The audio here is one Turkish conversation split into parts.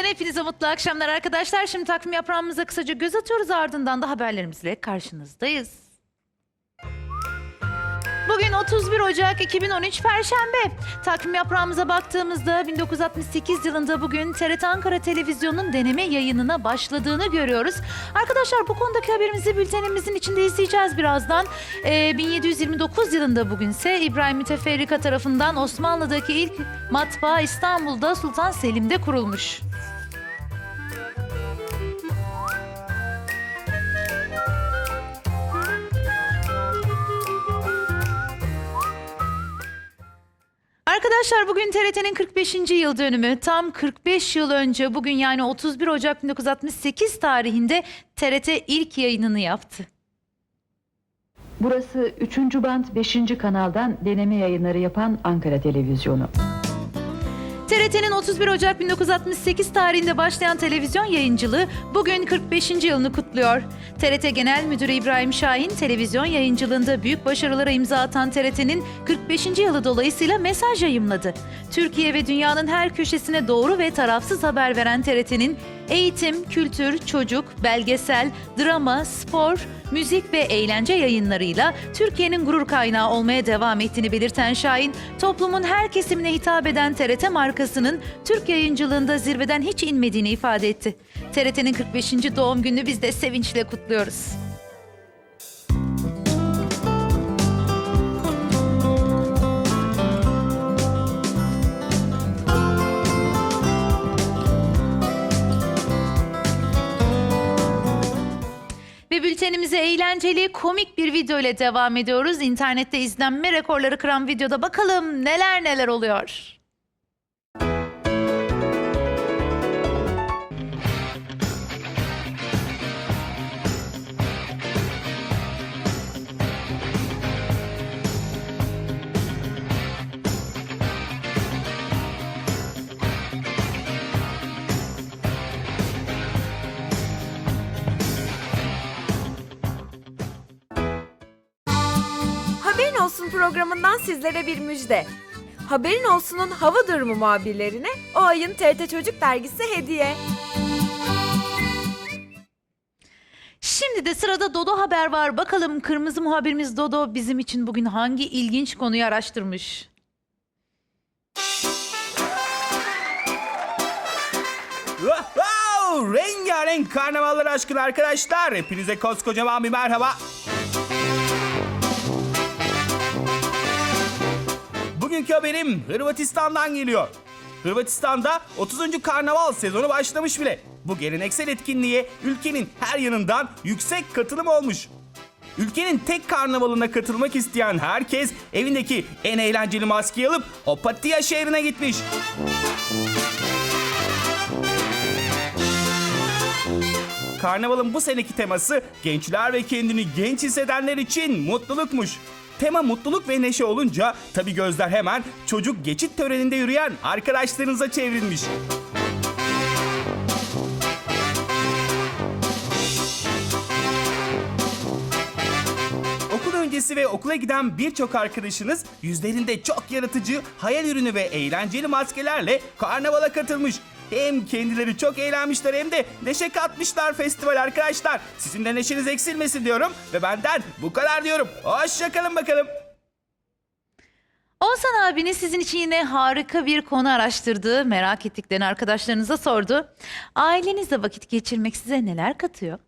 Olsun'dan hepinize mutlu akşamlar arkadaşlar. Şimdi takvim yaprağımıza kısaca göz atıyoruz ardından da haberlerimizle karşınızdayız. Bugün 31 Ocak 2013 Perşembe. Takvim yaprağımıza baktığımızda 1968 yılında bugün TRT Ankara Televizyonu'nun deneme yayınına başladığını görüyoruz. Arkadaşlar bu konudaki haberimizi bültenimizin içinde izleyeceğiz birazdan. Ee, 1729 yılında bugünse İbrahim Müteferrika tarafından Osmanlı'daki ilk matbaa İstanbul'da Sultan Selim'de kurulmuş. Arkadaşlar bugün TRT'nin 45. yıl dönümü. Tam 45 yıl önce bugün yani 31 Ocak 1968 tarihinde TRT ilk yayınını yaptı. Burası 3. band 5. kanaldan deneme yayınları yapan Ankara Televizyonu. TRT'nin 31 Ocak 1968 tarihinde başlayan televizyon yayıncılığı bugün 45. yılını kutluyor. TRT Genel Müdürü İbrahim Şahin televizyon yayıncılığında büyük başarılara imza atan TRT'nin 45. yılı dolayısıyla mesaj yayımladı. Türkiye ve dünyanın her köşesine doğru ve tarafsız haber veren TRT'nin eğitim, kültür, çocuk, belgesel, drama, spor, müzik ve eğlence yayınlarıyla Türkiye'nin gurur kaynağı olmaya devam ettiğini belirten Şahin, toplumun her kesimine hitap eden TRT markasının Türk yayıncılığında zirveden hiç inmediğini ifade etti. TRT'nin 45. doğum gününü biz de sevinçle kutluyoruz. Bültenimize eğlenceli, komik bir video ile devam ediyoruz. İnternette izlenme rekorları kıran videoda bakalım neler neler oluyor. Olsun programından sizlere bir müjde. Haberin Olsun'un hava durumu muhabirlerine o ayın TRT Çocuk dergisi hediye. Şimdi de sırada Dodo haber var. Bakalım kırmızı muhabirimiz Dodo bizim için bugün hangi ilginç konuyu araştırmış? Wow! Rengarenk karnavallar aşkına arkadaşlar. Hepinize koskocaman bir merhaba. Bugünkü haberim Hırvatistan'dan geliyor. Hırvatistan'da 30. karnaval sezonu başlamış bile. Bu geleneksel etkinliğe ülkenin her yanından yüksek katılım olmuş. Ülkenin tek karnavalına katılmak isteyen herkes evindeki en eğlenceli maskeyi alıp Opatya şehrine gitmiş. Karnavalın bu seneki teması gençler ve kendini genç hissedenler için mutlulukmuş. Tema mutluluk ve neşe olunca tabi gözler hemen çocuk geçit töreninde yürüyen arkadaşlarınıza çevrilmiş. Öncesi ve okula giden birçok arkadaşınız yüzlerinde çok yaratıcı, hayal ürünü ve eğlenceli maskelerle karnavala katılmış. Hem kendileri çok eğlenmişler hem de neşe katmışlar festival arkadaşlar. Sizin de neşeniz eksilmesin diyorum ve benden bu kadar diyorum. Hoşçakalın bakalım. Oğuzhan abiniz sizin için yine harika bir konu araştırdı. Merak ettiklerini arkadaşlarınıza sordu. Ailenizle vakit geçirmek size neler katıyor?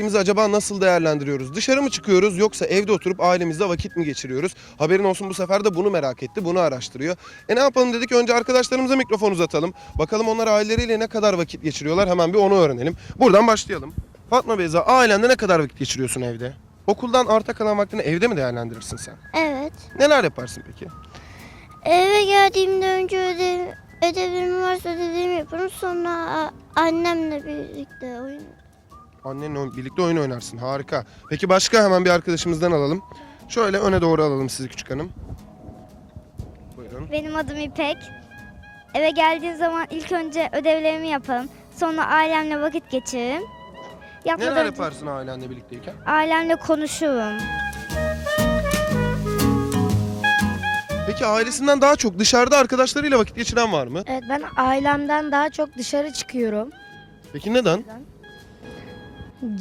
Vaktimizi acaba nasıl değerlendiriyoruz? Dışarı mı çıkıyoruz yoksa evde oturup ailemizle vakit mi geçiriyoruz? Haberin olsun bu sefer de bunu merak etti, bunu araştırıyor. E ne yapalım dedik önce arkadaşlarımıza mikrofon uzatalım. Bakalım onlar aileleriyle ne kadar vakit geçiriyorlar hemen bir onu öğrenelim. Buradan başlayalım. Fatma Beyza ailenle ne kadar vakit geçiriyorsun evde? Okuldan arta kalan vaktini evde mi değerlendirirsin sen? Evet. Neler yaparsın peki? Eve geldiğimde önce ödev, ödevim varsa ödevimi yaparım. Sonra annemle birlikte oyun. Annenle birlikte oyun oynarsın. Harika. Peki başka hemen bir arkadaşımızdan alalım. Şöyle öne doğru alalım sizi küçük hanım. Buyurun. Benim adım İpek. Eve geldiğim zaman ilk önce ödevlerimi yaparım. Sonra ailemle vakit geçiririm. Yapmadan Neler önce yaparsın ailenle birlikteyken? Ailemle konuşurum. Peki ailesinden daha çok dışarıda arkadaşlarıyla vakit geçiren var mı? Evet ben ailemden daha çok dışarı çıkıyorum. Peki neden?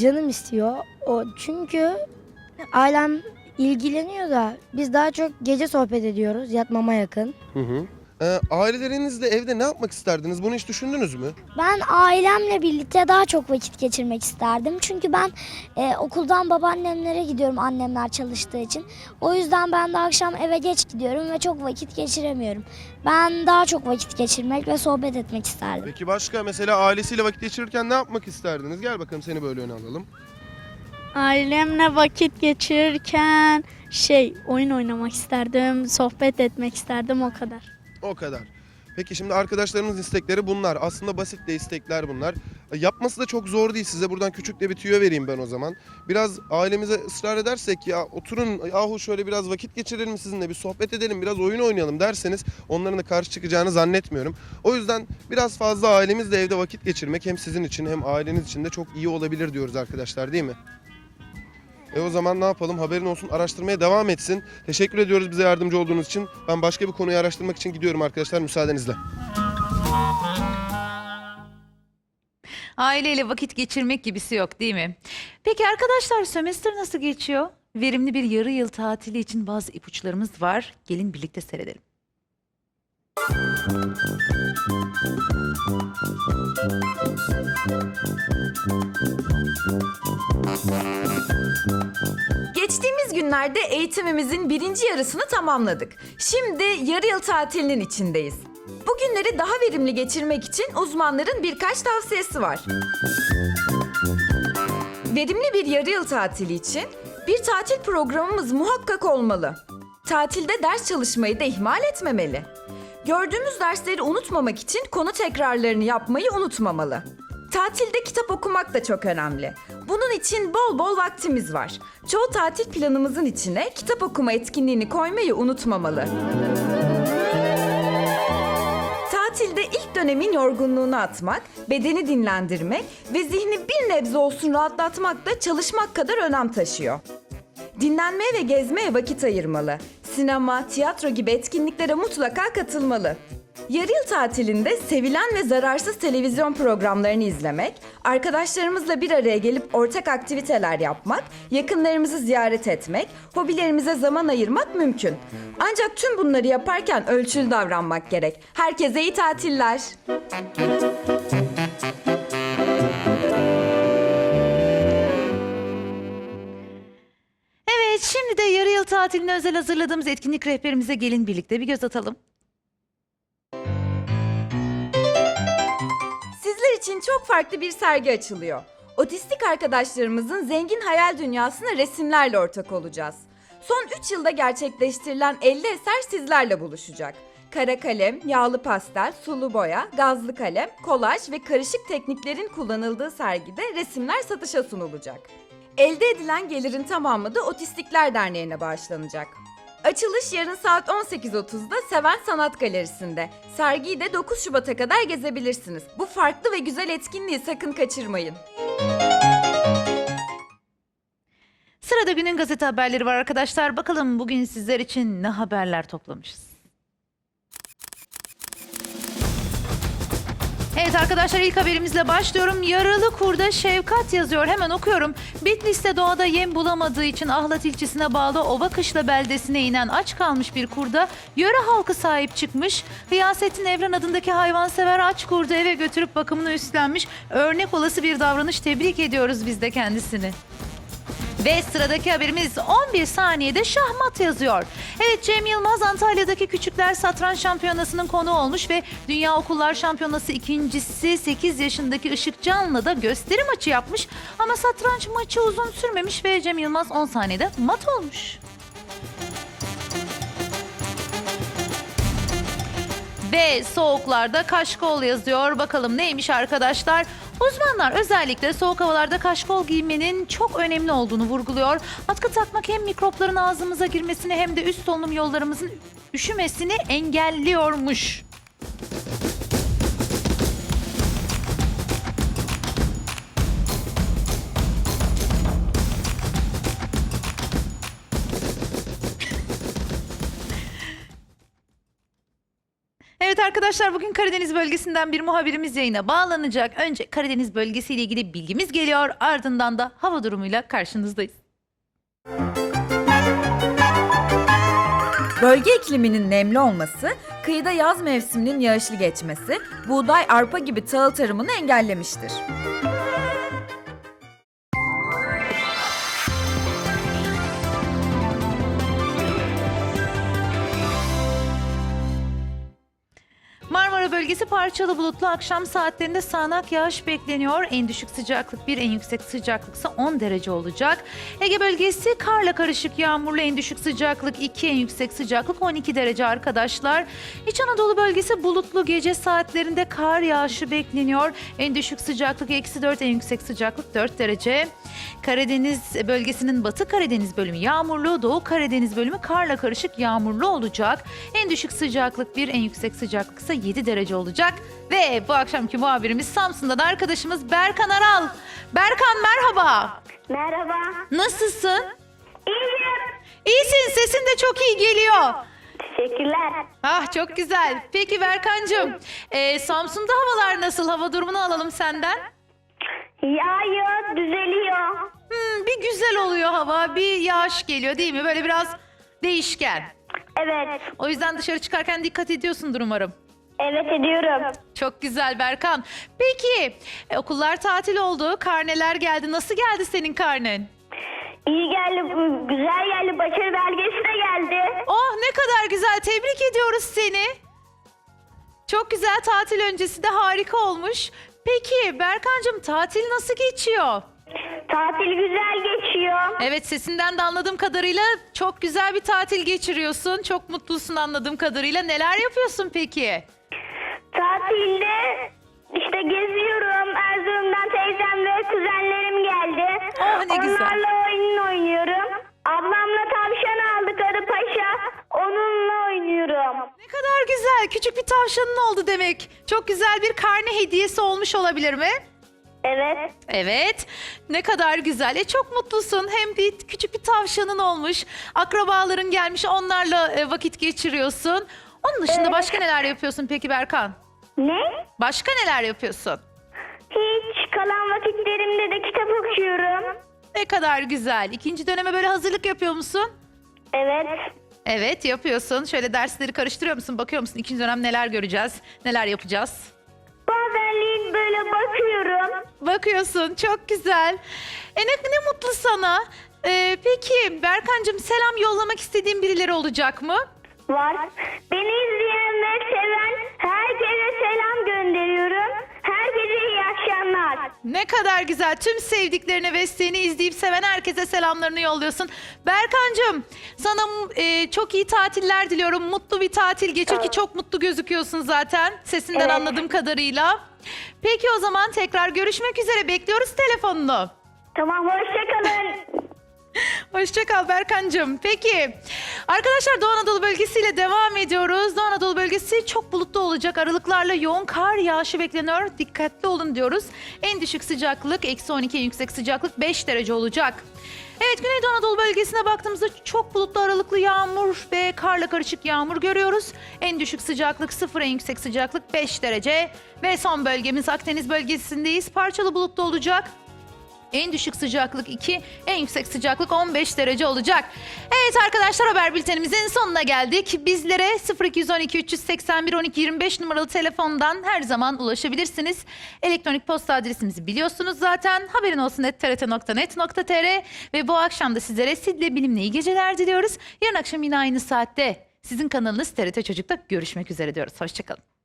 Canım istiyor. O çünkü ailem ilgileniyor da biz daha çok gece sohbet ediyoruz yatmama yakın. Hı hı. Ee, ailelerinizle evde ne yapmak isterdiniz? Bunu hiç düşündünüz mü? Ben ailemle birlikte daha çok vakit geçirmek isterdim. Çünkü ben e, okuldan babaannemlere gidiyorum annemler çalıştığı için. O yüzden ben de akşam eve geç gidiyorum ve çok vakit geçiremiyorum. Ben daha çok vakit geçirmek ve sohbet etmek isterdim. Peki başka mesela ailesiyle vakit geçirirken ne yapmak isterdiniz? Gel bakalım seni böyle öne alalım. Ailemle vakit geçirirken şey oyun oynamak isterdim, sohbet etmek isterdim o kadar. O kadar. Peki şimdi arkadaşlarımız istekleri bunlar. Aslında basit de istekler bunlar. E, Yapması da çok zor değil. Size buradan küçük de bir tüyo vereyim ben o zaman. Biraz ailemize ısrar edersek ya oturun yahu şöyle biraz vakit geçirelim sizinle bir sohbet edelim biraz oyun oynayalım derseniz onların da karşı çıkacağını zannetmiyorum. O yüzden biraz fazla ailemizle evde vakit geçirmek hem sizin için hem aileniz için de çok iyi olabilir diyoruz arkadaşlar değil mi? E o zaman ne yapalım haberin olsun araştırmaya devam etsin. Teşekkür ediyoruz bize yardımcı olduğunuz için. Ben başka bir konuyu araştırmak için gidiyorum arkadaşlar müsaadenizle. Aileyle vakit geçirmek gibisi yok değil mi? Peki arkadaşlar sömestr nasıl geçiyor? Verimli bir yarı yıl tatili için bazı ipuçlarımız var. Gelin birlikte seyredelim. Geçtiğimiz günlerde eğitimimizin birinci yarısını tamamladık. Şimdi yarı yıl tatilinin içindeyiz. Bu günleri daha verimli geçirmek için uzmanların birkaç tavsiyesi var. Verimli bir yarı yıl tatili için bir tatil programımız muhakkak olmalı. Tatilde ders çalışmayı da ihmal etmemeli. Gördüğümüz dersleri unutmamak için konu tekrarlarını yapmayı unutmamalı. Tatilde kitap okumak da çok önemli. Bunun için bol bol vaktimiz var. Çoğu tatil planımızın içine kitap okuma etkinliğini koymayı unutmamalı. Tatilde ilk dönemin yorgunluğunu atmak, bedeni dinlendirmek ve zihni bir nebze olsun rahatlatmak da çalışmak kadar önem taşıyor. Dinlenmeye ve gezmeye vakit ayırmalı. Sinema, tiyatro gibi etkinliklere mutlaka katılmalı. Yarı yıl tatilinde sevilen ve zararsız televizyon programlarını izlemek, arkadaşlarımızla bir araya gelip ortak aktiviteler yapmak, yakınlarımızı ziyaret etmek, hobilerimize zaman ayırmak mümkün. Ancak tüm bunları yaparken ölçülü davranmak gerek. Herkese iyi tatiller. Evet şimdi de yarı yıl tatiline özel hazırladığımız etkinlik rehberimize gelin birlikte bir göz atalım. İçin çok farklı bir sergi açılıyor. Otistik arkadaşlarımızın zengin hayal dünyasına resimlerle ortak olacağız. Son 3 yılda gerçekleştirilen 50 eser sizlerle buluşacak. Kara kalem, yağlı pastel, sulu boya, gazlı kalem, kolaj ve karışık tekniklerin kullanıldığı sergide resimler satışa sunulacak. Elde edilen gelirin tamamı da Otistikler Derneği'ne bağışlanacak. Açılış yarın saat 18.30'da Seven Sanat Galerisi'nde. Sergiyi de 9 Şubat'a kadar gezebilirsiniz. Bu farklı ve güzel etkinliği sakın kaçırmayın. Sırada günün gazete haberleri var arkadaşlar. Bakalım bugün sizler için ne haberler toplamışız. Evet arkadaşlar ilk haberimizle başlıyorum. Yaralı kurda şefkat yazıyor. Hemen okuyorum. Bitlis'te doğada yem bulamadığı için Ahlat ilçesine bağlı Ovakışla beldesine inen aç kalmış bir kurda yöre halkı sahip çıkmış. Hıyasettin Evren adındaki hayvansever aç kurdu eve götürüp bakımını üstlenmiş. Örnek olası bir davranış tebrik ediyoruz biz de kendisini. Ve sıradaki haberimiz 11 saniyede şahmat yazıyor. Evet Cem Yılmaz Antalya'daki Küçükler Satranç Şampiyonası'nın konu olmuş ve Dünya Okullar Şampiyonası ikincisi 8 yaşındaki Işık Can'la da gösteri maçı yapmış. Ama satranç maçı uzun sürmemiş ve Cem Yılmaz 10 saniyede mat olmuş. Ve soğuklarda kaşkol yazıyor. Bakalım neymiş arkadaşlar? Uzmanlar özellikle soğuk havalarda kaşkol giymenin çok önemli olduğunu vurguluyor. Atkı takmak hem mikropların ağzımıza girmesini hem de üst solunum yollarımızın üşümesini engelliyormuş. Arkadaşlar bugün Karadeniz bölgesinden bir muhabirimiz yayına bağlanacak. Önce Karadeniz bölgesiyle ilgili bilgimiz geliyor. Ardından da hava durumuyla karşınızdayız. Bölge ikliminin nemli olması, kıyıda yaz mevsiminin yağışlı geçmesi, buğday, arpa gibi tahıl tarımını engellemiştir. Bölgesi parçalı bulutlu akşam saatlerinde sağanak yağış bekleniyor. En düşük sıcaklık 1, en yüksek sıcaklıksa 10 derece olacak. Ege bölgesi karla karışık yağmurlu en düşük sıcaklık 2, en yüksek sıcaklık 12 derece arkadaşlar. İç Anadolu bölgesi bulutlu gece saatlerinde kar yağışı bekleniyor. En düşük sıcaklık eksi 4, en yüksek sıcaklık 4 derece. Karadeniz bölgesinin Batı Karadeniz bölümü yağmurlu, Doğu Karadeniz bölümü karla karışık yağmurlu olacak. En düşük sıcaklık 1, en yüksek sıcaklık ise 7 derece olacak. Ve bu akşamki muhabirimiz Samsun'dan arkadaşımız Berkan Aral. Berkan merhaba. Merhaba. Nasılsın? İyiyim. İyisin, sesin de çok iyi geliyor. Teşekkürler. Ah çok güzel. Peki Berkancığım, e, Samsun'da havalar nasıl? Hava durumunu alalım senden. Yağıyor, düzeliyor. Hmm, bir güzel oluyor hava, bir yağış geliyor değil mi? Böyle biraz değişken. Evet. O yüzden dışarı çıkarken dikkat ediyorsundur umarım. Evet ediyorum. Çok güzel Berkan. Peki e, okullar tatil oldu, karneler geldi. Nasıl geldi senin karnen? İyi geldi, güzel geldi. Başarı belgesi de geldi. Oh ne kadar güzel. Tebrik ediyoruz seni. Çok güzel tatil öncesi de harika olmuş. Peki Berkancığım tatil nasıl geçiyor? Tatil güzel geçiyor. Evet sesinden de anladığım kadarıyla çok güzel bir tatil geçiriyorsun. Çok mutlusun anladığım kadarıyla. Neler yapıyorsun peki? Tatilde işte geziyorum. Erzurum'dan teyzem ve kuzenlerim geldi. Oh, ne güzel. Onlarla oyun oynuyorum. Ablamla tavşan aldık Arıpaşa. Onunla oynuyorum. Ne kadar güzel. Küçük bir tavşanın oldu demek. Çok güzel bir karne hediyesi olmuş olabilir mi? Evet. Evet. Ne kadar güzel. E çok mutlusun. Hem bir küçük bir tavşanın olmuş. Akrabaların gelmiş. Onlarla e, vakit geçiriyorsun. Onun dışında başka neler yapıyorsun peki Berkan? Ne? Başka neler yapıyorsun? Hiç kalan vakitlerimde de kitap okuyorum. Ne kadar güzel. İkinci döneme böyle hazırlık yapıyor musun? Evet. Evet yapıyorsun. Şöyle dersleri karıştırıyor musun? Bakıyor musun? İkinci dönem neler göreceğiz? Neler yapacağız? Bazenleyin böyle bakıyorum. Bakıyorsun. Çok güzel. E ne, ne mutlu sana. Ee, peki Berkancığım selam yollamak istediğin birileri olacak mı? Var. Beni izleyen ve seven herkese selam gönderiyorum. Herkese iyi akşamlar. Ne kadar güzel. Tüm sevdiklerine ve seni izleyip seven herkese selamlarını yolluyorsun. Berkancığım sana e, çok iyi tatiller diliyorum. Mutlu bir tatil geçir ki çok mutlu gözüküyorsun zaten. Sesinden Evet. anladığım kadarıyla. Peki o zaman tekrar görüşmek üzere. Bekliyoruz telefonunu. Tamam hoşçakalın. Hoşçakal Berkancığım. Peki arkadaşlar Doğu Anadolu bölgesiyle devam ediyoruz. Doğu Anadolu bölgesi çok bulutlu olacak. Aralıklarla yoğun kar yağışı bekleniyor. Dikkatli olun diyoruz. En düşük sıcaklık eksi 12, en yüksek sıcaklık 5 derece olacak. Evet Güneydoğu Anadolu bölgesine baktığımızda çok bulutlu aralıklı yağmur ve karla karışık yağmur görüyoruz. En düşük sıcaklık 0, en yüksek sıcaklık 5 derece. Ve son bölgemiz Akdeniz bölgesindeyiz. Parçalı bulutlu olacak. En düşük sıcaklık 2, en yüksek sıcaklık 15 derece olacak. Evet arkadaşlar haber bültenimizin sonuna geldik. Bizlere 0212 381 12 25 numaralı telefondan her zaman ulaşabilirsiniz. Elektronik posta adresimizi biliyorsunuz zaten. Haberin olsun trt.net.tr ve bu akşam da sizlere Sidle Bilim'le iyi geceler diliyoruz. Yarın akşam yine aynı saatte sizin kanalınız TRT Çocuk'ta görüşmek üzere diyoruz. Hoşçakalın.